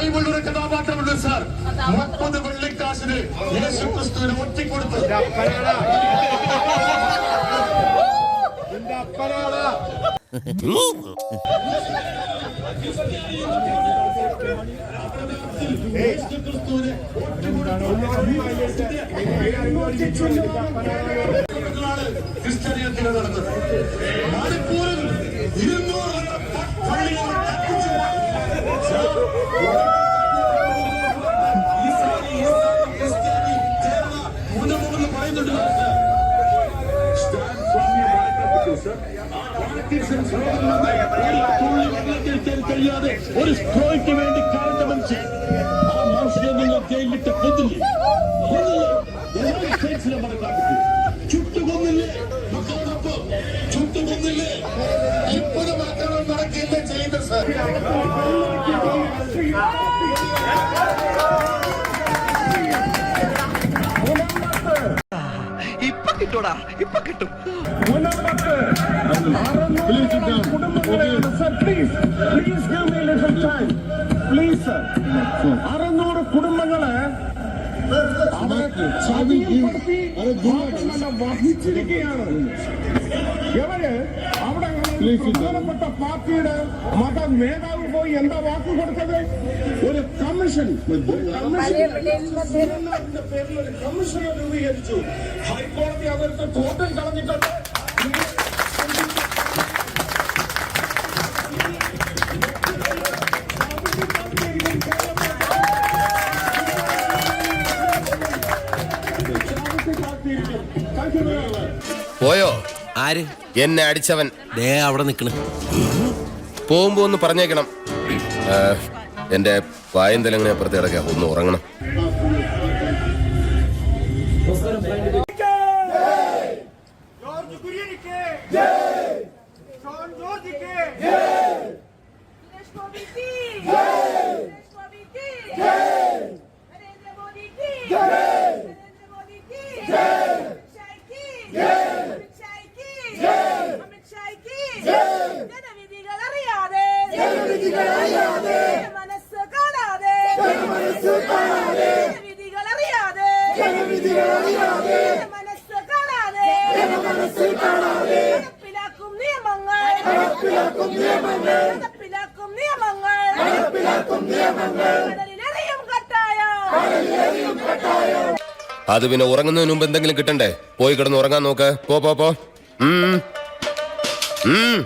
ബൈബിളിലൊരു കഥാപാത്രമുണ്ട് sir. മുപ്പത് വെള്ളിക്കാശിന് യേശു ക്രിസ്തുവിനെ ഒറ്റിക്കൊടുത്തു ക്രിസ്ത്യാനിയത്തിൽ നടന്നത്. മണിപ്പൂരിൽ ഇരുന്നൂറ് കഴിയാതെ ഒരു സ്ട്രോയ്ക്ക് വേണ്ടി കാണിച്ച മനുഷ്യൻ ആ മനുഷ്യനെ നിങ്ങൾ ജയിലിട്ട് കൊന്നില്ലേ? കൊന്നില്ലേ? യുണൈറ്റഡ് സ്റ്റേറ്റ്സിലെ മറക്കാട്ടിട്ട് ചുട്ടു കൊന്നില്ലേ? മക്കളോടൊപ്പം ചുട്ടു ഇപ്പോഴും ആക്രമണം നടക്കില്ല ചെയ്യുന്നത് സാർ കിട്ടൂടാ ഇപ്പൊ കിട്ടും അറുന്നൂറ് കുടുംബങ്ങളെ വഹിച്ചിരിക്കുകയാണ് ഇവർ അവിടെ പ്രധാനപ്പെട്ട പാർട്ടിയുടെ മത നേതാവ് പോയി എന്താ വാക്ക് കൊടുത്തത് ഒരു കമ്മീഷൻ കമ്മീഷൻ പേരിൽ ഒരു രൂപീകരിച്ചു ഹൈക്കോടതി അവർക്ക് തോട്ടം കളഞ്ഞിട്ടുണ്ട്. പോയോ? ആര്? എന്നെ അടിച്ചവൻ. ദേ അവിടെ നിക്കണ്. പോകുമ്പോ ഒന്ന് പറഞ്ഞേക്കണം. എന്റെ വായന്തലങ്ങനെ അപ്പുറത്ത് കിടക്കാം. ഒന്ന് ഉറങ്ങണം. ജോർജിക്ക് സുരേഷ് ഗോപിക്ക് സുരേഷ് ഗോപിക്ക് നരേന്ദ്ര മോദിക്ക്. നരേന്ദ്ര മോദിക്ക് ഷായ്ക്ക് ഷായ്ക്ക് അമിത് ഷായ്ക്ക് ജനവിധികൾ അറിയാതെ ജനവിധികൾ അറിയാതെ മനസ്സ് കാണാതെ. മനസ്സ് കാണാതെ. ജനവിധികൾ അറിയാതെ ജനവിധികൾ അറിയാതെ മനസ്സ് കാണാതെ. മനസ്സ് കാണാതെ. അത് പിന്നെ ഉറങ്ങുന്നതിന് മുമ്പ് എന്തെങ്കിലും കിട്ടണ്ടേ പോയി കിടന്ന് ഉറങ്ങാൻ നോക്ക് പോ പോ പോ ഉം. ഉം.